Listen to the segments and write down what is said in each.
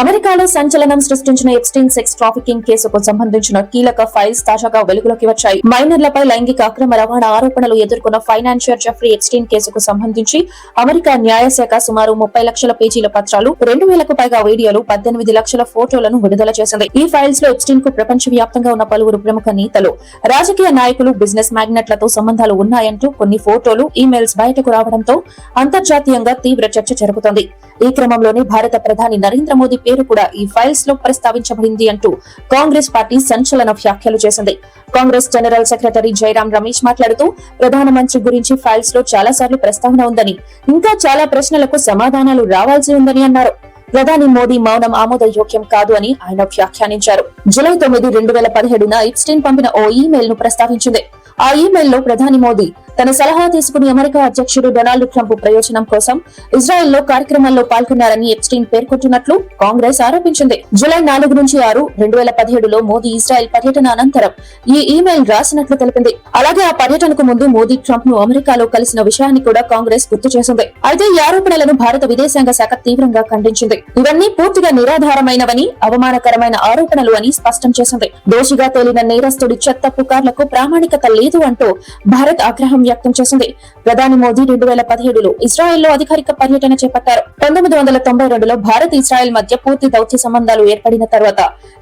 అమెరికాలో సంచలనం సృష్టించిన ఎక్స్టీన్ సెక్స్ ట్రాఫికింగ్ కేసుకు సంబంధించిన కీలక ఫైల్స్ తాజాగా వెలుగులోకి వచ్చాయి. మైనర్లపై లైంగిక అక్రమ రవాణా ఆరోపణలు ఎదుర్కొన్న ఫైనాన్షియర్ జఫ్రీ ఎక్స్టీన్ కేసుకు సంబంధించి అమెరికా న్యాయశాఖ సుమారు ముప్పై లక్షల పేజీల పత్రాలు రెండు వేలకు పైగా వీడియోలు పద్దెనిమిది లక్షల ఫోటోలను విడుదల చేసింది. ఈ ఫైల్స్లో ఎక్స్టీన్కు ప్రపంచ వ్యాప్తంగా ఉన్న పలువురు ప్రముఖ నేతలు రాజకీయ నాయకులు బిజినెస్ మ్యాగ్నెట్లతో సంబంధాలు ఉన్నాయంటూ కొన్ని ఫోటోలు ఈమెయిల్స్ బయటకు రావడంతో అంతర్జాతీయంగా తీవ్ర చర్చ జరుగుతోంది. ఈ క్రమంలోనే భారత ప్రధాని నరేంద్ర మోదీ పేరు కూడా ఈ ఫైల్స్లో ప్రస్తావించబడింది అంటూ కాంగ్రెస్ పార్టీ సంచలన వ్యాఖ్యలు చేసింది. కాంగ్రెస్ జనరల్ సెక్రటరీ జైరాం రమేష్ మాట్లాడుతూ ప్రధానమంత్రి గురించి ఫైల్స్లో చాలా సార్లు ప్రస్తావన ఉందని ఇంకా చాలా ప్రశ్నలకు సమాధానాలు రావాల్సి ఉందని అన్నారు. ప్రధాని మోదీ మౌనం ఆమోదయోగ్యం కాదు అని ఆయన వ్యాఖ్యానించారు. జులై తొమ్మిది రెండు వేల పదిహేడున ఇప్స్టీన్ పంపిన ఓ ఈమెయిల్ను ప్రస్తావించింది. ఆ ఈమెయిల్లో ప్రధాని మోదీ తన సలహా తీసుకుని అమెరికా అధ్యక్షుడు డొనాల్డ్ ట్రంప్ ప్రయోజనం కోసం ఇజ్రాయెల్లో కార్యక్రమాల్లో పాల్గొన్నారని ఎప్స్టీన్ పేర్కొంటున్నట్లు కాంగ్రెస్ ఆరోపించింది. జులై నాలుగు నుంచి ఆరు రెండు వేల పదిహేడులో మోదీ ఇజ్రాయెల్ పర్యటన అనంతరం ఈ ఈమెయిల్ రాసినట్లు తెలిపింది. అలాగే ఆ పర్యటనకు ముందు మోదీ ట్రంప్ను అమెరికాలో కలిసిన విషయాన్ని కూడా కాంగ్రెస్ గుర్తు చేసింది. అయితే ఈ ఆరోపణలను భారత విదేశాంగ శాఖ తీవ్రంగా ఖండించింది. ఇవన్నీ పూర్తిగా నిరాధారమైనవని అవమానకరమైన ఆరోపణలు అని స్పష్టం చేసింది. దోషిగా తేలిన నేరస్తుడి చెత్త పుకార్లకు ప్రామాణికత లేదు అంటూ భారత్ ఆగ్రహం వ్యక్తం చేసింది. ప్రధాని మోదీ రెండు వేల పదిహేడులో ఇజ్రాయెల్లో అధికారిక పర్యటన చేపట్టారు. పంతొమ్మిది వందల తొంభై రెండులో భారత్ ఇజ్రాయెల్ మధ్య పూర్తి దౌత్య సంబంధాలు ఏర్పడిన తర్వాత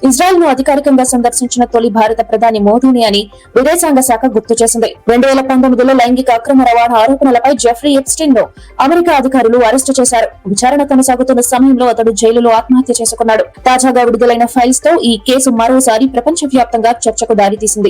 ఇజ్రాయెల్ను అధికారికంగా సందర్శించిన తొలి భారత ప్రధాని మోదీని అని విదేశాంగ శాఖ గుర్తు చేసింది. రెండు వేల పంతొమ్మిదిలో లైంగిక అక్రమ రవాణా ఆరోపణలపై జెఫ్రీ ఎప్స్టిన్ను అమెరికా అధికారులు అరెస్టు చేశారు. విచారణ కొనసాగుతున్న సమయంలో అతడు జైలులో ఆత్మహత్య చేసుకున్నాడు. తాజాగా విడుదలైన ఫైల్స్తో ఈ కేసు మరోసారి ప్రపంచ వ్యాప్తంగా చర్చకు దారితీసింది.